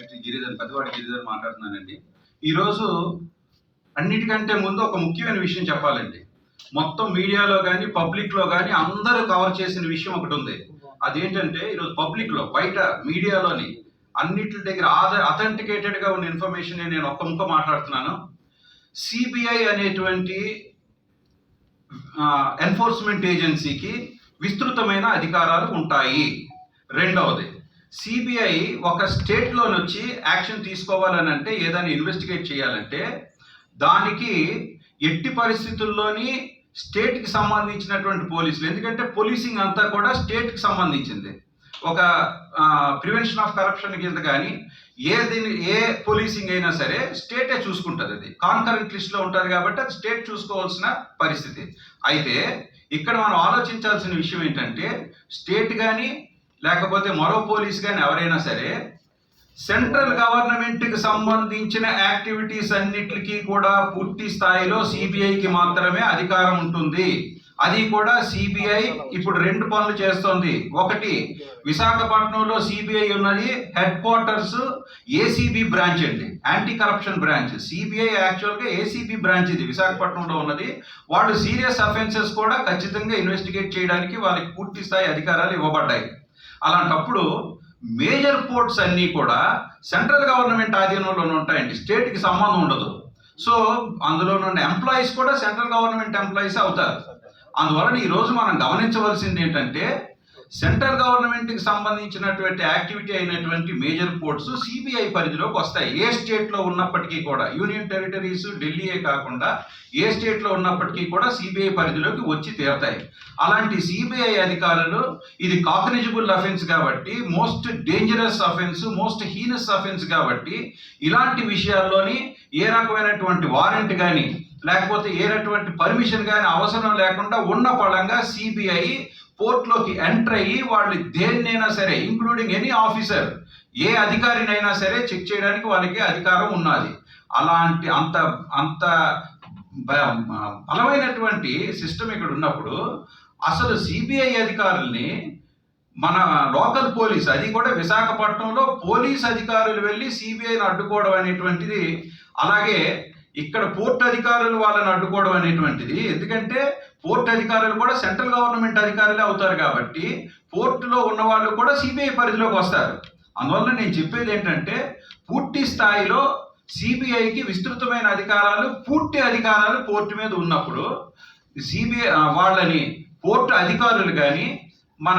Secretary Giridhar పెద్దవాడి Giridhar మాట్లాడుతున్నానండి. ఈరోజు అన్నిటికంటే ముందు ఒక ముఖ్యమైన విషయం చెప్పాలండి. మొత్తం మీడియాలో కానీ పబ్లిక్లో కానీ అందరూ కవర్ చేసిన విషయం ఒకటి ఉంది. అదేంటంటే ఈరోజు పబ్లిక్లో బయట మీడియాలోని అన్నిటి దగ్గర అథెంటికేటెడ్గా ఉన్న ఇన్ఫర్మేషన్ నేను ఒక్క ముక్క మాట్లాడుతున్నాను. సిబిఐ అనేటువంటి ఎన్ఫోర్స్మెంట్ ఏజెన్సీకి విస్తృతమైన అధికారాలు ఉంటాయి. రెండవది సిబిఐ ఒక స్టేట్లోని వచ్చి యాక్షన్ తీసుకోవాలని అంటే ఏదైనా ఇన్వెస్టిగేట్ చేయాలంటే దానికి ఎట్టి పరిస్థితుల్లోని స్టేట్కి సంబంధించినటువంటి పోలీసులు ఎందుకంటే పోలీసింగ్ అంతా కూడా స్టేట్కి సంబంధించింది. ఒక ప్రివెన్షన్ ఆఫ్ కరప్షన్ కింద కానీ ఏ దీని ఏ పోలీసింగ్ అయినా సరే స్టేటే చూసుకుంటుంది అది. కాన్కరెంట్ లిస్ట్లో ఉంటుంది కాబట్టి అది స్టేట్ చూసుకోవాల్సిన పరిస్థితి. అయితే ఇక్కడ మనం ఆలోచించాల్సిన విషయం ఏంటంటే స్టేట్ కానీ లేకపోతే మరో పోలీస్ కానీ ఎవరైనా సరే సెంట్రల్ గవర్నమెంట్కి సంబంధించిన యాక్టివిటీస్ అన్నిటికీ కూడా పూర్తి స్థాయిలో సిబిఐకి మాత్రమే అధికారం ఉంటుంది. అది కూడా సిబిఐ ఇప్పుడు రెండు పనులు చేస్తోంది. ఒకటి విశాఖపట్నంలో సిబిఐ ఉన్నది హెడ్ క్వార్టర్స్ ఏసీబీ బ్రాంచ్ అండి యాంటీ కరప్షన్ బ్రాంచ్. సిబిఐ యాక్చువల్గా ఏసీబీ బ్రాంచ్ ఇది విశాఖపట్నంలో ఉన్నది. వాళ్ళు సీరియస్ అఫెన్సెస్ కూడా ఖచ్చితంగా ఇన్వెస్టిగేట్ చేయడానికి వాళ్ళకి పూర్తి స్థాయి అధికారాలు ఇవ్వబడ్డాయి. అలాంటప్పుడు మేజర్ పోర్ట్స్ అన్నీ కూడా సెంట్రల్ గవర్నమెంట్ ఆధీనంలోనే ఉంటాయండి. స్టేట్కి సంబంధం ఉండదు. సో అందులో ఉన్న ఎంప్లాయీస్ కూడా సెంట్రల్ గవర్నమెంట్ ఎంప్లాయీస్ అవుతారు. అందువలన ఈరోజు మనం గమనించవలసింది ఏంటంటే సెంట్రల్ గవర్నమెంట్కి సంబంధించినటువంటి యాక్టివిటీ అయినటువంటి మేజర్ పోర్ట్స్ సిబిఐ పరిధిలోకి వస్తాయి. ఏ స్టేట్లో ఉన్నప్పటికీ కూడా యూనియన్ టెరిటరీస్ ఢిల్లీయే కాకుండా ఏ స్టేట్లో ఉన్నప్పటికీ కూడా సిబిఐ పరిధిలోకి వచ్చి తీరతాయి. అలాంటి సిబిఐ అధికారులు ఇది కాగ్నిజిబుల్ అఫెన్స్ కాబట్టి most dangerous offence most heinous offence కాబట్టి ఇలాంటి విషయాల్లోని ఏ రకమైనటువంటి వారెంట్ కానీ లేకపోతే ఏనటువంటి పర్మిషన్ కానీ అవసరం లేకుండా ఉన్న పడంగా సిబిఐ పోర్ట్లోకి ఎంటర్ అయ్యి వాళ్ళు దేన్నైనా సరే ఇంక్లూడింగ్ ఎనీ ఆఫీసర్ ఏ అధికారినైనా సరే చెక్ చేయడానికి వాళ్ళకి అధికారం ఉన్నది. అలాంటి అంత అంత బ- బలమైనటువంటి సిస్టమ్ ఇక్కడ ఉన్నప్పుడు అసలు సిబిఐ అధికారుల్ని మన లోకల్ పోలీస్ అది కూడా విశాఖపట్నంలో పోలీస్ అధికారులు వెళ్ళి సిబిఐని అడ్డుకోవడం అనేటువంటిది అలాగే ఇక్కడ పోర్ట్ అధికారులు వాళ్ళని అడ్డుకోవడం అనేటువంటిది. ఎందుకంటే పోర్ట్ అధికారులు కూడా సెంట్రల్ గవర్నమెంట్ అధికారులే అవుతారు కాబట్టి పోర్టులో ఉన్న వాళ్ళు కూడా సిబిఐ పరిధిలోకి వస్తారు. అందువల్ల నేను చెప్పేది ఏంటంటే పూర్తి స్థాయిలో సిబిఐకి విస్తృతమైన అధికారాలు పూర్తి అధికారాలు పోర్టు మీద ఉన్నప్పుడు సిబిఐ వాళ్ళని పోర్టు అధికారులు కానీ మన